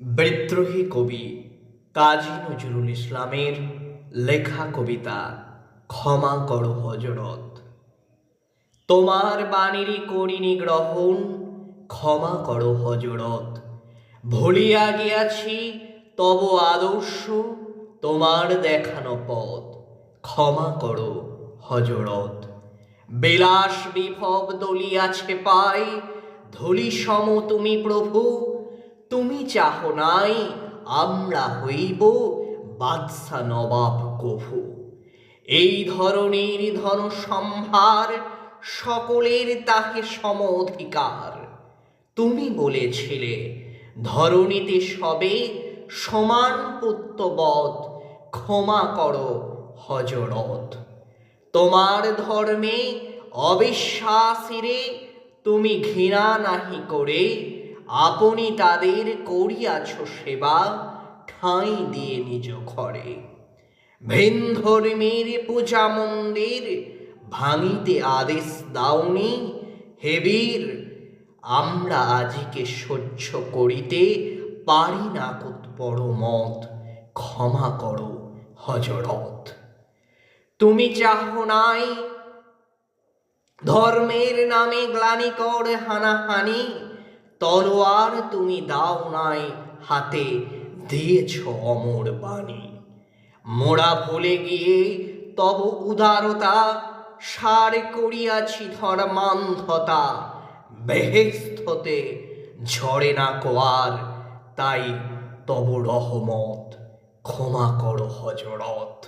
বিদ্রোহী কবি কাজী নজরুল ইসলামের লেখা কবিতা, ক্ষমা করো হজরত। তোমার বাণীরই করিনি গ্রহণ, ক্ষমা করো হজরত। ভুলিয়া গিয়াছি, তব আদর্শ, তোমার দেখানো পথ, ক্ষমা করো হজরত। বিলাস বিভব দলিয়াছে পাই ধুলি সম তুমি প্রভু তুমি চাহ নাই, আমরা হইব বাদশা নবাব কভু। এই ধরনের ধন সম্ভার সকলের তাহে সম অধিকার তুমি বলেছিলে, ধরণীতে সবে সমান পুত্রবধ ক্ষমা করো হজরত। তোমার ধর্মে অবিশ্বাসীরে তুমি ঘৃণা নাহি করে আপনি তাদের করিয়াছ সেবা ঠাঁই দিয়ে নিজ ঘরে। ভিন ধর্মের পূজা মন্দির, ভাঙিতে আদেশ দাওনি হেবীর আমরা আজিকে সহ্য করিতে পারি না কত বড় মত, ক্ষমা করো হজরত তুমি চাহ নাই, ধর্মের নামে গ্লানিকর হানাহানি তলোয়ার তুমি দাও নাই হাতে, দিয়েছ অমর বাণী। মোড়া ভুলে গিয়ে তব উদারতা, সার করিয়াছি ধর্মান্ধতা। বেহেস্ততে ঝরে না কোয়ার, তাই তব রহমত, ক্ষমা করো হজরত